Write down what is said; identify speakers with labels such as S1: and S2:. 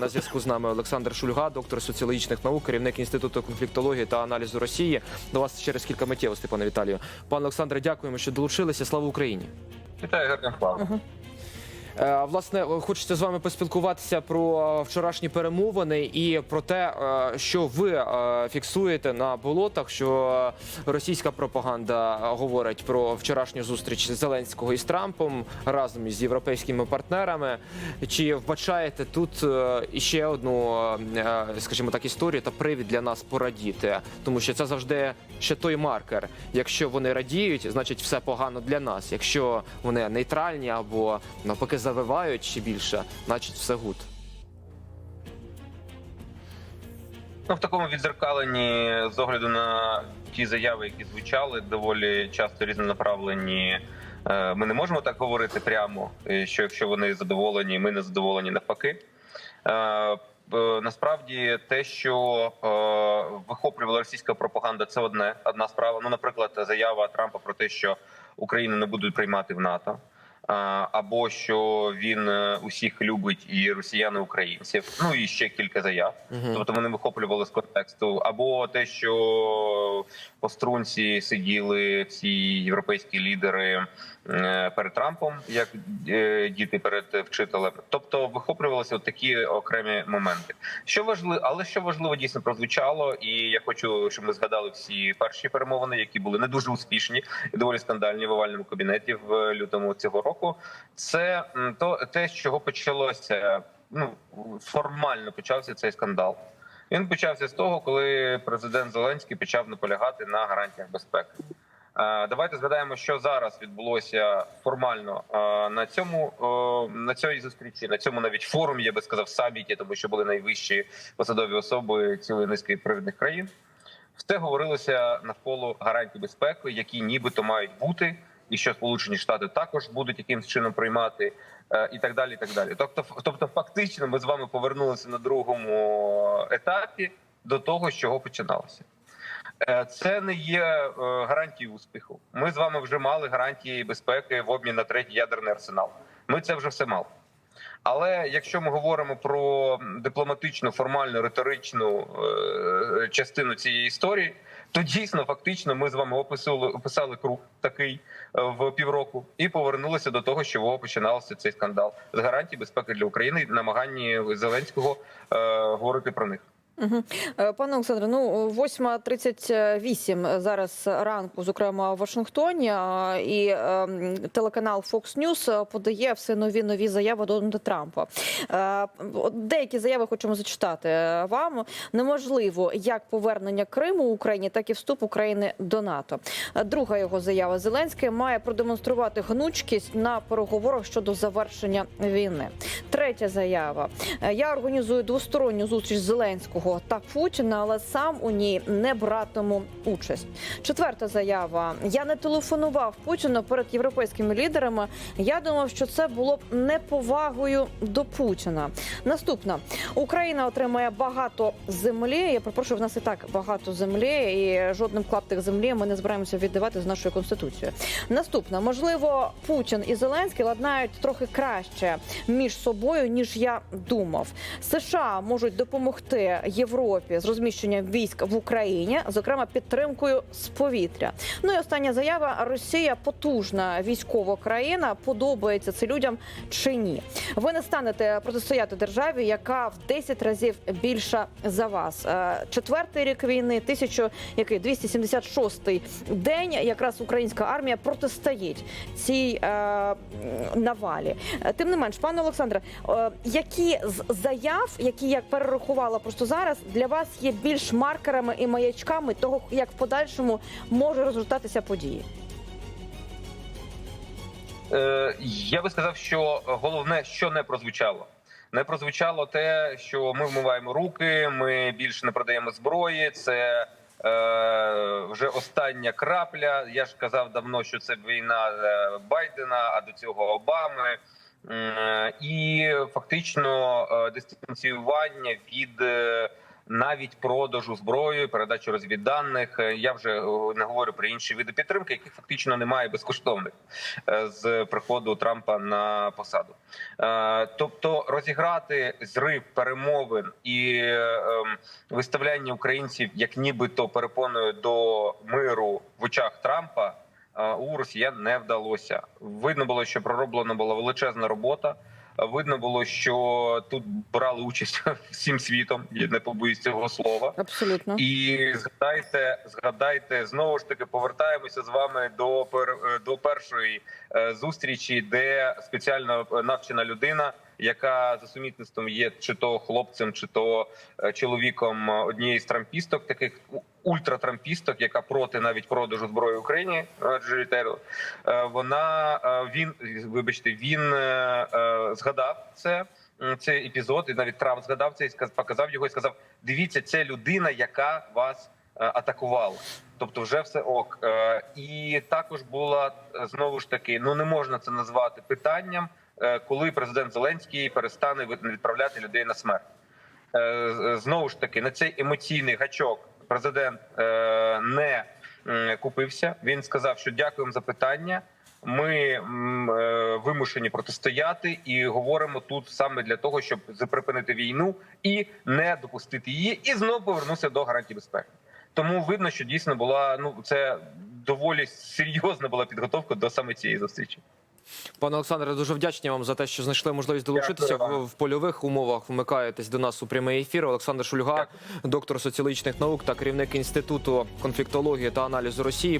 S1: На зв'язку з нами Олександр Шульга, доктор соціологічних наук, керівник інституту конфліктології та аналізу Росії. До вас через кілька миттєвостей, пане Віталію. Пане Олександре, дякуємо, що долучилися. Слава Україні!
S2: Вітаю, гарних планів.
S1: Е, Власне, хочеться з вами поспілкуватися про е, вчорашні перемовини і про те, е, що ви е, фіксуєте на болотах, що російська пропаганда говорить про вчорашню зустріч Зеленського із Трампом разом із європейськими партнерами. Чи вбачаєте тут е, іще одну, е, скажімо так, історію та привід для нас порадіти? Тому що це завжди ще той маркер. Якщо вони радіють, значить все погано для нас. Якщо вони нейтральні або навпаки завивають ще більше, значить все гуд.
S2: Ну, в такому відзеркаленні з огляду на ті заяви, які звучали, доволі часто різнонаправлені. е, Ми не можемо так говорити прямо, е, що якщо вони задоволені, ми не задоволені навпаки. Е, Насправді, те, що вихоплювала російська пропаганда, це одне одна справа. Ну, наприклад, заява Трампа про те, що Україну не будуть приймати в НАТО. Або що він е, усіх любить і росіян, і українців. Ну і ще кілька заяв. Тобто вони вихоплювали з контексту, або те, що по струнці сиділи всі європейські лідери перед Трампом, як е, діти перед вчителем. Тобто вихоплювалися от такі окремі моменти. Що важливо, але що важливо дійсно прозвучало, і я хочу, щоб ми згадали всі перші перемовини, які були не дуже успішні і доволі скандальні в овальному кабінеті в лютому цього року. Це то те, з чого почалося. Ну формально почався цей скандал. Він почався з того, коли президент Зеленський почав наполягати на гарантіях безпеки. Е, Давайте згадаємо, що зараз відбулося формально е, на цьому е, на цій зустрічі, на цьому навіть форумі, я би сказав, саміті, тому що були найвищі посадові особи цілої низки провідних країн. Все говорилося навколо гарантій безпеки, які нібито мають бути, і що Сполучені Штати також будуть якимсь чином приймати, і так далі. І так далі. Тобто, тобто, фактично, ми з вами повернулися на другому етапі до того, з чого починалося. Е, Це не є е, гарантією успіху. Ми з вами вже мали гарантії безпеки в обмін на третій ядерний арсенал. Ми це вже все мали. Але якщо ми говоримо про дипломатичну, формальну, риторичну е, частину цієї історії, то дійсно фактично ми з вами описали, описали круг такий в півроку і повернулися до того, з чого починався цей скандал з гарантій безпеки для України, намаганні Зеленського говорити про них.
S3: Угу. Пане Олександре, ну 8.38 зараз ранку, зокрема в Вашингтоні, і ем, телеканал Fox News подає все нові нові заяви Дональда Трампа. Е, Деякі заяви хочемо зачитати вам. Неможливо як повернення Криму Україні, так і вступ України до НАТО. Е, Друга його заява Зеленський має продемонструвати гнучкість на переговорах щодо завершення війни. Третя заява: Е, я організую двосторонню зустріч Зеленського та Путіна, але сам у ній не братиму участь. Четверта заява: я не телефонував Путіну перед європейськими лідерами. Я думав, що це було б неповагою до Путіна. Наступна Україна отримає багато землі. Я пропрошую, в нас і так багато землі, і жодним клаптик землі ми не збираємося віддавати з нашою конституцією. Наступна, можливо, Путін і Зеленський ладнають трохи краще між собою ніж я думав. США можуть допомогти Європі з розміщенням військ в Україні, зокрема підтримкою з повітря. Ну і остання заява: Росія потужна військова країна. Подобається це людям чи ні? Ви не станете протистояти державі, яка в 10 разів більша за вас. Е, Четвертий рік війни, тисячу який 276-й день. Якраз українська армія протистоїть цій е, навалі. Тим не менш, пане Олександре, е, які з заяв, які я перерахувала просто зараз, для вас є більш маркерами і маячками того, як в подальшому може розгортатися події?
S2: Е, я би сказав, що головне, що не прозвучало. Не прозвучало те, що ми вмиваємо руки, ми більше не продаємо зброї. Це е, вже остання крапля. Я ж казав давно, що це війна е, Байдена, а до цього Обами. М, І фактично е, дистанціювання від е, навіть продажу зброї, передачу розвідданих. Е, Я вже е, не говорю про інші види підтримки, яких фактично немає безкоштовних е, з приходу Трампа на посаду. Е, Тобто розіграти зрив перемовин і е, ем, виставляння українців як нібито перепоною до миру в очах Трампа е, у росіян не вдалося. Видно було, що пророблена була величезна робота. Видно було, що тут брали участь всім світом, я не побоюсь цього слова.
S3: Абсолютно.
S2: І згадайте, згадайте знову ж таки, повертаємося з вами до пер, е, до першої е, зустрічі, де спеціально навчена людина, яка за сумісництвом є чи то хлопцем, чи то е, чоловіком однієї з трампісток, таких ультратрампісток, яка проти навіть продажу зброї Україні. е, Джері Тейлор, е, Вона е, він, вибачте, він е, е, згадав це. Цей епізод, і навіть Трамп згадав це і показав його і сказав: дивіться, це людина, яка вас е, атакувала. Тобто, вже все ок. Е, І також була е, знову ж таки, ну не можна це назвати питанням, е, коли президент Зеленський перестане від- відправляти людей на смерть. Е, Знову ж таки, на цей емоційний гачок президент е, не купився. Він сказав, що дякуємо за питання. Ми е, вимушені протистояти і говоримо тут саме для того, щоб припинити війну і не допустити її, і знову повернувся до гарантій безпеки. Тому видно, що дійсно була ну це доволі серйозна була підготовка до саме цієї зустрічі.
S1: Пане Олександре, дуже вдячні вам за те, що знайшли можливість долучитися в, в польових умовах. Вмикаєтесь до нас у прямий ефір. Олександр Шульга, доктор соціологічних наук та керівник інституту конфліктології та аналізу Росії.